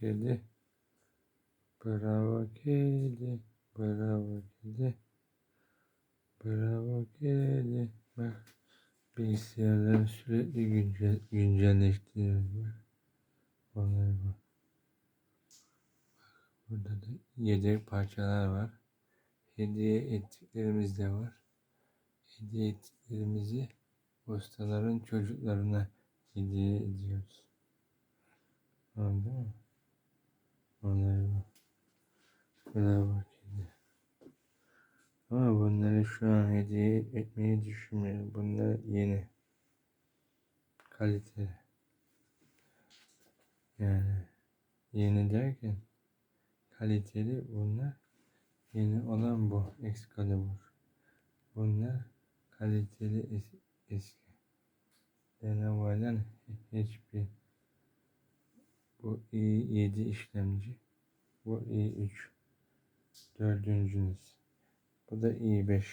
kedi. Bravo kedi. Bravo kedi. Bravo kedi. Bak bilgisayarları sürekli güncel, güncelleştiriyoruz. Bak. Bak. Burada da yedek parçalar var. Hediye ettiklerimiz de var. Hediye ettiklerimizi ustaların çocuklarına hediye ediyoruz. Anladın mı? Vallahi bak. Kedi. Ama bunları şu an hediye etmeyi düşünmüyorum. Bunlar yeni. Kaliteli. Yani yeni derken kaliteli bunlar. Yeni olan bu Excalibur. Bunlar kaliteli es eski. Lenovo'dan HP. Bu i7 işlemci. Bu i3. Dördüncü nesil. Bu da i5.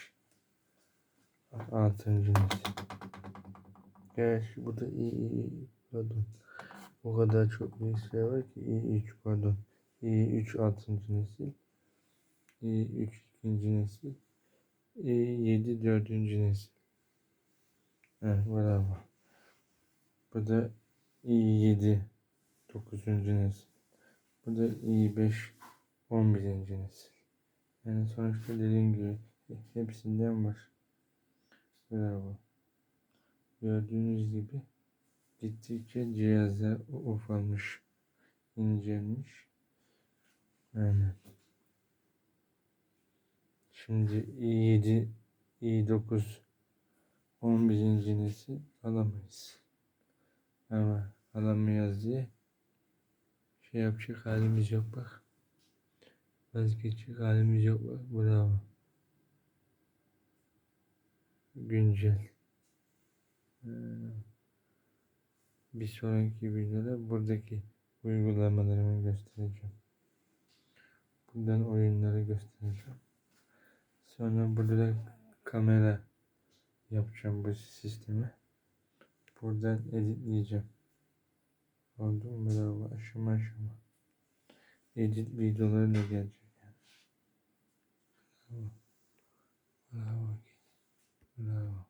Altıncı nesil. Gerçi bu da i pardon. O kadar çok bilgisayar var ki i3 pardon. i3 altıncı nesil. i3 ikinci nesil. i7 dördüncü nesil. Evet bravo. Bu da i7 dokuzuncu nesil. Bu da i5 11. nesil. Yani sonuçta dediğim gibi hepsinden var. Bravo. Gördüğünüz gibi gittikçe cihazlar ufalmış, incelmiş. Aynen. Şimdi i7, i9, 11. nesil alamayız. Ama alamayız diye şey yapacak halimiz yok bak. Vazgeçecek halimiz yok. Bravo. Güncel. Ee, Bir sonraki videoda buradaki uygulamalarımı göstereceğim. Buradan oyunları göstereceğim. Sonra burada da kamera yapacağım bu sistemi. Buradan editleyeceğim. Oldu mu? Bravo. Aşama aşama. Edit videoları da gelecek. Bravo. Bravo.